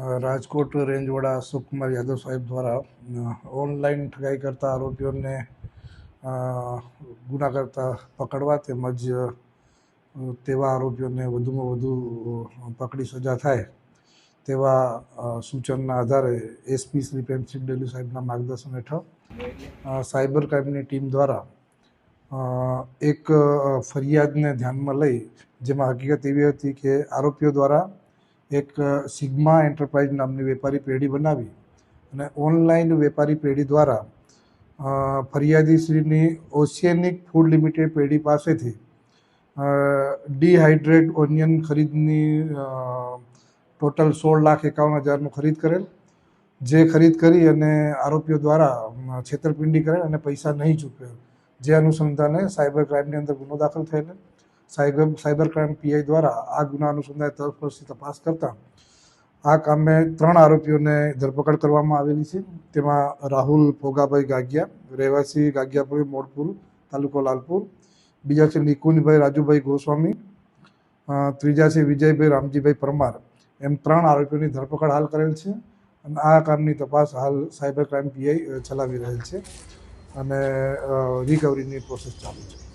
Rajkot range વડા અશોકકુમાર યાદવ સાહેબ દ્વારા ઓનલાઈન ઠગાઈ કરતા આરોપીઓને ગુના કરતા પકડવા તેમજ તેવા આરોપીઓને વધુમાં વધુ પકડી સજા થાય તેવા સૂચનના આધારે એસપી શ્રી પ્રેમસિંહ ડેલી સાહેબના માર્ગદર્શન હેઠળ સાયબર ક્રાઇમની ટીમ દ્વારા એક ફરિયાદને ધ્યાનમાં લઈ, જેમાં હકીકત એવી હતી કે આરોપીઓ દ્વારા એક સિગ્મા એન્ટરપ્રાઇઝ નામની વેપારી પેઢી બનાવી અને ઓનલાઈન વેપારી પેઢી દ્વારા ફરિયાદીશ્રીની ઓશિયનિક ફૂડ લિમિટેડ પેઢી પાસેથી ડિહાઇડ્રેટ ઓનિયન ખરીદની ટોટલ સોળ લાખ એકાવન હજારનું ખરીદ કરેલ. જે ખરીદ કરી અને આરોપીઓ દ્વારા છેતરપિંડી કરેલ અને પૈસા નહીં ચૂકવેલ. જે અનુસંધાને સાયબર ક્રાઇમની અંદર ગુનો દાખલ થયેલ. સાયબર સાયબર ક્રાઇમ પીઆઈ દ્વારા આ ગુના અનુસંધાને તરફથી તપાસ કરતા આ કામે ત્રણ આરોપીઓને ધરપકડ કરવામાં આવેલી છે. તેમાં રાહુલ ભોગાભાઈ ગાગિયા, રહેવાસી ગાગિયાપુર મોડપુર, તાલુકો લાલપુર. બીજા છે નિકુંજભાઈ રાજુભાઈ ગોસ્વામી. ત્રીજા છે વિજયભાઈ રામજીભાઈ પરમાર. એમ ત્રણ આરોપીઓની ધરપકડ હાલ કરેલ છે અને આ કામની તપાસ હાલ સાયબર ક્રાઇમ પીઆઈ ચલાવી રહેલ છે અને રિકવરીની પ્રોસેસ ચાલુ છે.